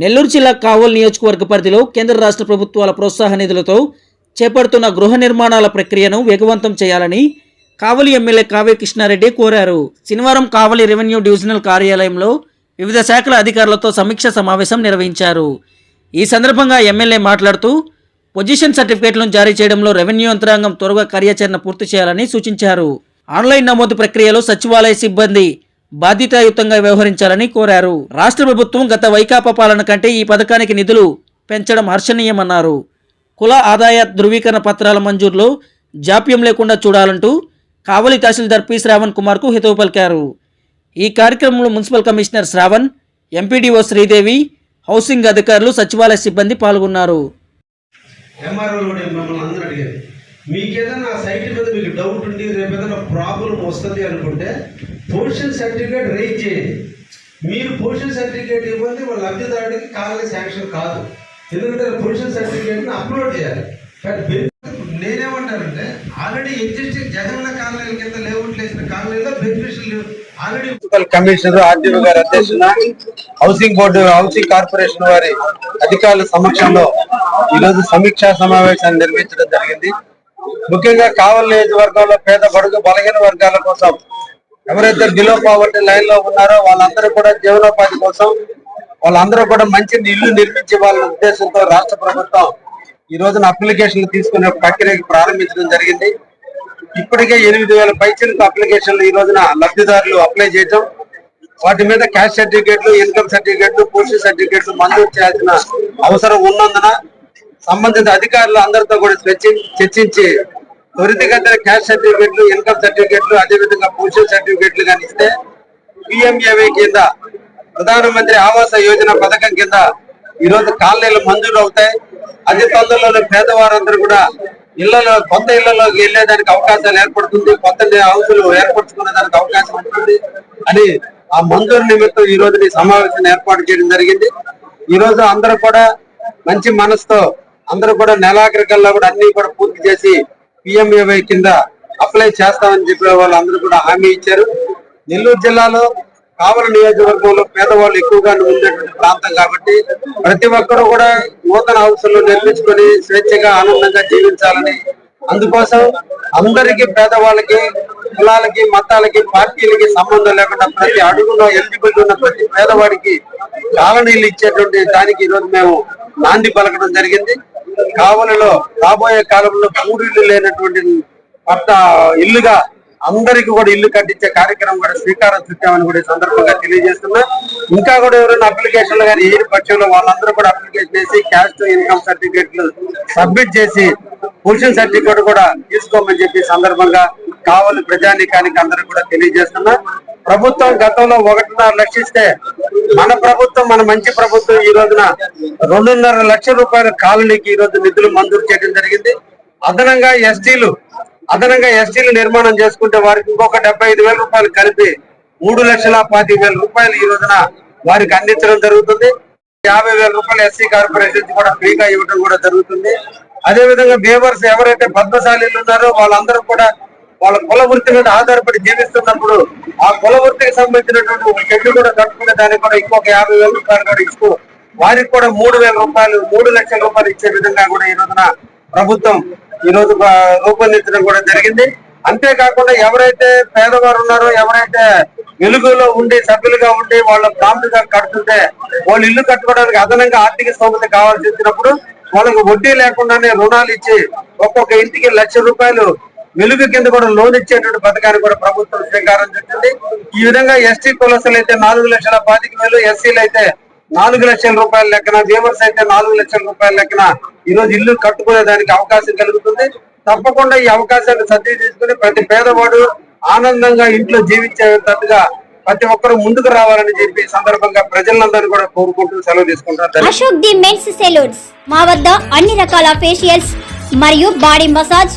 నెల్లూరు జిల్లా కావల్ నియోజకవర్గ పరిధిలో కేంద్ర రాష్ట్ర ప్రభుత్వాల ప్రోత్సాహ నిధులతో చేపడుతున్న గృహ నిర్మాణాల ప్రక్రియను వేగవంతం చేయాలని కావలి ఎమ్మెల్యే కావ్య కృష్ణారెడ్డి కోరారు. శనివారం కావలి రెవెన్యూ డివిజనల్ కార్యాలయంలో వివిధ శాఖల అధికారులతో సమీక్ష సమావేశం నిర్వహించారు. ఈ సందర్భంగా ఎమ్మెల్యే మాట్లాడుతూ పొజిషన్ సర్టిఫికేట్లను జారీ చేయడంలో రెవెన్యూ యంత్రాంగం త్వరగా కార్యాచరణ పూర్తి చేయాలని సూచించారు. ఆన్లైన్ నమోదు ప్రక్రియలో సచివాలయ సిబ్బంది బాధ్యతాయుతంగా వ్యవహరించాలని కోరారు. రాష్ట్ర ప్రభుత్వం గత వైకాపా పాలన కంటే ఈ పథకానికి నిధులు పెంచడం హర్షణీయమన్నారు. కుల ఆదాయ ధృవీకరణ పత్రాల మంజూరులో జాప్యం లేకుండా చూడాలంటూ కావలి తహసీల్దార్ పి శ్రావణ్ కుమార్కు హితవు పలికారు. ఈ కార్యక్రమంలో municipal commissioner Shravan MPDO Sridevi housing అధికారులు సచివాలయ సిబ్బంది పాల్గొన్నారు. మీకు ఏదైనా సైట్ మీద మీకు డౌట్ ఉండి రేపు ఏదైనా ప్రాబ్లం వస్తుంది అనుకుంటే పొజిషన్ సర్టిఫికేట్ రేజ్ చేయండి. మీరు పొజిషన్ సర్టిఫికేట్ ఇవ్వండి వాళ్ళ లబ్ధిదారుడికి కావాలి శాంక్షన్ కాదు. ఎందుకంటే పొజిషన్ సర్టిఫికేట్ని అప్లోడ్ చేయాలి. నేనేమంటానంటే ఆల్రెడీ ఎగ్జిస్టింగ్ జగన్న కాలనీల కింద వేసిన కాలనీలో beneficial already municipal commissioner RDO గారి హౌసింగ్ బోర్డు హౌసింగ్ కార్పొరేషన్ వారి అధికారుల సమక్షంలో ఈరోజు సమీక్షా సమావేశాన్ని నిర్వహించడం జరిగింది. ముఖ్యంగా కావలి నియోజకవర్గంలో పేద బడుగు బలహీన వర్గాల కోసం ఎవరైతే బిలో పావర్టీ లైన్లో ఉన్నారో వాళ్ళందరూ కూడా జీవనోపాధి కోసం వాళ్ళందరూ కూడా మంచి ఇల్లు నిర్మించే వాళ్ళ ఉద్దేశంతో రాష్ట్ర ప్రభుత్వం ఈ రోజున అప్లికేషన్లు తీసుకునే ప్రక్రియకి ప్రారంభించడం జరిగింది. ఇప్పటికే ఎనిమిది వేల పైచిలకు అప్లికేషన్లు ఈ రోజున లబ్ధిదారులు అప్లై చేయటం వాటి మీద క్యాష్ సర్టిఫికేట్లు ఇన్కమ్ సర్టిఫికేట్లు పోస్ట్ సర్టిఫికేట్లు మంజూరు చేయాల్సిన అవసరం ఉన్నందున సంబంధిత అధికారులు అందరితో కూడా చర్చి- చర్చించి త్వరితగతిన క్యాష్ సర్టిఫికెట్లు ఇన్కమ్ సర్టిఫికెట్లు అదేవిధంగా పోస్ట్ సర్టిఫికేట్లు కానీ ఇస్తే పిఎంఏవై కింద ప్రధానమంత్రి ఆవాస యోజన పథకం కింద ఈ రోజు కాలనీలు మంజూరు అవుతాయి. అతి తొందరలోనే పేదవారందరూ కూడా ఇళ్ళలో కొత్త ఇళ్ళలోకి వెళ్ళేదానికి అవకాశాలు ఏర్పడుతుంది. కొత్త హౌసులు ఏర్పరచుకునే దానికి అవకాశం ఉంటుంది. అని ఆ మంజూరు నిమిత్తం ఈ రోజు సమావేశం ఏర్పాటు చేయడం జరిగింది. ఈ రోజు అందరూ కూడా మంచి మనసుతో అందరూ కూడా నెలాఖరికల్లా కూడా అన్ని కూడా పూర్తి చేసి పిఎంఏవై కింద అప్లై చేస్తామని చెప్పిన వాళ్ళందరూ కూడా హామీ ఇచ్చారు. నెల్లూరు జిల్లాలో కావలి నియోజకవర్గంలో పేదవాళ్ళు ఎక్కువగా ఉండేటువంటి ప్రాంతం కాబట్టి ప్రతి ఒక్కరూ కూడా నూతన హౌసులు నిర్మించుకొని స్వేచ్ఛగా ఆనందంగా జీవించాలని అందుకోసం అందరికీ పేదవాళ్ళకి కులాలకి మతాలకి పార్టీలకి సంబంధం లేకుండా ప్రతి అడుగులో ఎలిజిబిలిటీ ఉన్న ప్రతి పేదవాడికి కాలనీళ్ళు ఇచ్చేటువంటి దానికి ఈరోజు మేము నాంది పలకడం జరిగింది. కావలిలో రాబోయే కాలంలో పూరిళ్ళు లేనటువంటి పట్ట ఇల్లుగా అందరికి కూడా ఇల్లు కట్టించే కార్యక్రమం కూడా శ్రీకారం చుట్టామని కూడా ఈ సందర్భంగా తెలియజేస్తున్నా. ఇంకా కూడా ఎవరైనా అప్లికేషన్లు కానీ ఏ పక్షంలో వాళ్ళందరూ కూడా అప్లికేషన్ చేసి క్యాస్ట్ ఇన్కమ్ సర్టిఫికేట్లు సబ్మిట్ చేసి పొజిషన్ సర్టిఫికేట్ కూడా తీసుకోమని చెప్పి సందర్భంగా కావాలి ప్రజానీకానికి అందరూ కూడా తెలియజేస్తున్నా. ప్రభుత్వం గతంలో ఒకటిన్నర లక్షిస్తే మన ప్రభుత్వం మన మంచి ప్రభుత్వం ఈ రోజున రెండున్నర లక్షల రూపాయల కాలనీకి ఈ రోజు నిధులు మంజూరు చేయడం జరిగింది. అదనంగా ఎస్టీలు అదనంగా ఎస్టీలు నిర్మాణం చేసుకుంటే వారికి ఇంకొక డెబ్బై ఐదు వేల రూపాయలు కలిపి మూడు లక్షల పాతి వేల రూపాయలు ఈ రోజున వారికి అందించడం జరుగుతుంది. యాభై వేల రూపాయలు ఎస్సీ కార్పొరేషన్ కూడా ఫ్రీగా ఇవ్వడం కూడా జరుగుతుంది. అదే విధంగా బేవర్స్ ఎవరైతే పద్మశాలీలు ఉన్నారో వాళ్ళందరూ కూడా వాళ్ళ కుల వృత్తి మీద ఆధారపడి జీవిస్తున్నప్పుడు ఆ కుల వృత్తికి సంబంధించినటువంటి ఒక చెట్టు కూడా కట్టుకునే దానికి కూడా ఇంకొక యాభై వేల రూపాయలు కూడా ఇస్తూ వారికి కూడా మూడు వేల రూపాయలు మూడు లక్షల రూపాయలు ఇచ్చే విధంగా కూడా ఈ రోజున ప్రభుత్వం ఈ రోజు రూపొందించడం కూడా జరిగింది. అంతేకాకుండా ఎవరైతే పేదవారు ఉన్నారో ఎవరైతే వెలుగులో ఉండి సభ్యులుగా ఉండి వాళ్ళ ప్రాంతంగా కడుతుంటే వాళ్ళు ఇల్లు కట్టుకోవడానికి అదనంగా ఆర్థిక సౌకర్యం కావాల్సి వచ్చినప్పుడు వాళ్ళకు వడ్డీ లేకుండానే రుణాలు ఇచ్చి ఒక్కొక్క ఇంటికి లక్ష రూపాయలు వెలుగు కింద కూడా లోన్ ఇచ్చేటువంటి పథకాన్ని కూడా ప్రభుత్వం శ్రీకారం చుట్టింది. ఈ విధంగా ఎస్టీ కులసలు అయితే నాలుగు లక్షల పాతిక వేలు ఎస్సీలు అయితే నాలుగు లక్షల రూపాయల లెక్కన బీమర్స్ అయితే నాలుగు లక్షల రూపాయల లెక్కన ఈ రోజు ఇల్లు కట్టుకునే దానికి అవకాశం కలుగుతుంది. తప్పకుండా ఈ అవకాశాన్ని సర్ది తీసుకుని ప్రతి పేదవాడు ఆనందంగా ఇంట్లో జీవించేటట్టుగా ప్రతి ఒక్కరు ముందుకు రావాలని చెప్పి సందర్భంగా ప్రజలందరూ కూడా కోరుకుంటూ సెలవు తీసుకుంటారు. Ashok the men's salons. మా వద్ద అన్ని రకాల ఫేషియల్స్ మరియు బాడీ మసాజ్